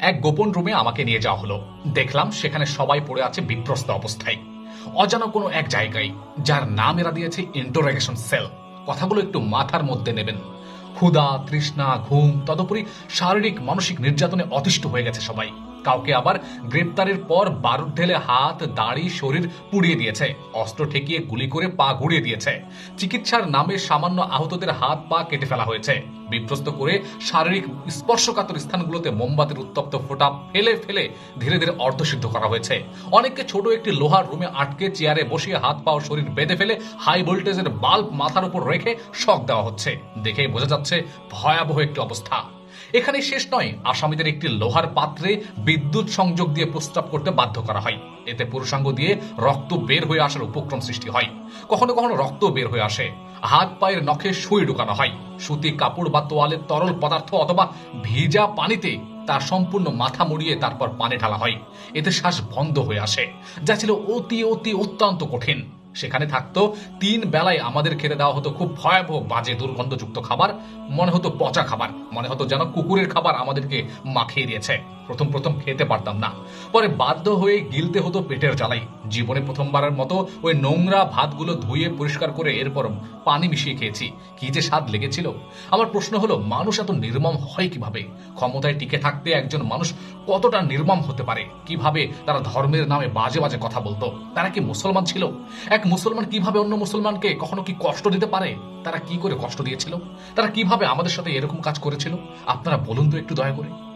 এক গোপন রুমে আমাকে নিয়ে যাওয়া হলো। দেখলাম সেখানে সবাই পড়ে আছে বিপ্রস্ত অবস্থায়। অজানা কোনো এক জায়গায়, যার নাম এরা দিয়েছে ইন্টোরেগেশন সেল কথাগুলো একটু মাথার মধ্যে নেবেন। ক্ষুধা, তৃষ্ণা, ঘুম, তদুপরি শারীরিক, মানসিক নির্যাতনে অতিষ্ঠ হয়ে গেছে সবাই। কাউকে আবার গ্রেপ্তারের পর বারুদ ঢেলে হাত, দাড়ি, শরীর পুড়িয়ে দিয়েছে। অস্ত্র ঠেকিয়ে গুলি করে পা গুড়িয়ে দিয়েছে। চিকিৎসার নামে সামান্য আহতদের হাত, পা কেটে ফেলা হয়েছে। বিপ্রস্ত করে শারীরিক স্পর্শকাতর স্থানগুলোতে মোমবাতির উত্তপ্ত ফোঁটা ফেলে ফেলে ধীরে ধীরে অর্ধসিদ্ধ করা হয়েছে। অনেককে ছোট একটি লোহার রুমে আটকে চেয়ারে বসিয়ে হাত, পা ও শরীর বেঁধে ফেলে হাই ভোল্টেজের বাল্ব মাথার উপর রেখে শক দেওয়া হচ্ছে। দেখেই বোঝা যাচ্ছে ভয়াবহ একটি অবস্থা। এখানে শেষ নয়। আসামিদের একটি লোহার পাত্রে বিদ্যুৎ সংযোগ দিয়ে প্রস্তাব করতে বাধ্য করা হয়। এতে পুরুষাঙ্গ দিয়ে রক্ত বের হয়ে আসার উপক্রম সৃষ্টি হয়। কখনো কখনো রক্ত বের হয়ে আসে। হাত পায়ের নখে সুই ঢুকানো হয়। সুতি কাপড় বা তোয়ালে তরল পদার্থ অথবা ভিজা পানিতে তার সম্পূর্ণ মাথা মুড়িয়ে তারপর পানি ঢালা হয়। এতে শ্বাস বন্ধ হয়ে আসে, যা ছিল অতি অতি অত্যন্ত কঠিন। সেখানে থাকতো। তিন বেলায় আমাদের খেতে দেওয়া হতো খুব ভয়াবহ বাজে দুর্গন্ধযুক্ত খাবার, মনে হতো পচা খাবার, মনে হতো যেন কুকুরের খাবার আমাদেরকে মাখিয়ে দিয়েছে। প্রথম প্রথম খেতে পারতাম না। পরে বাধ্য হয়ে গিলতে হতো পেটের জ্বালাই। জীবনে প্রথমবারের মতো ওই নোংরা ভাতগুলো ধুয়ে পরিষ্কার করে এরপর পানি মিশিয়ে খেয়েছি। কি যে স্বাদ লেগেছিল। আমার প্রশ্ন হলো, মানুষ এত নির্মম হয় কীভাবে? ক্ষমতায় টিকে থাকতে একজন মানুষ কতটা নির্মম হতে পারে? কীভাবে তারা ধর্মের নামে বাজে বাজে কথা বলতো? তারা কি মুসলমান ছিল? এক মুসলমান কীভাবে অন্য মুসলমানকে কখনো কি কষ্ট দিতে পারে? তারা কি করে কষ্ট দিয়েছিল? তারা কীভাবে আমাদের সাথে এরকম কাজ করেছিল? আপনারা বলুন তো একটু দয়া করে।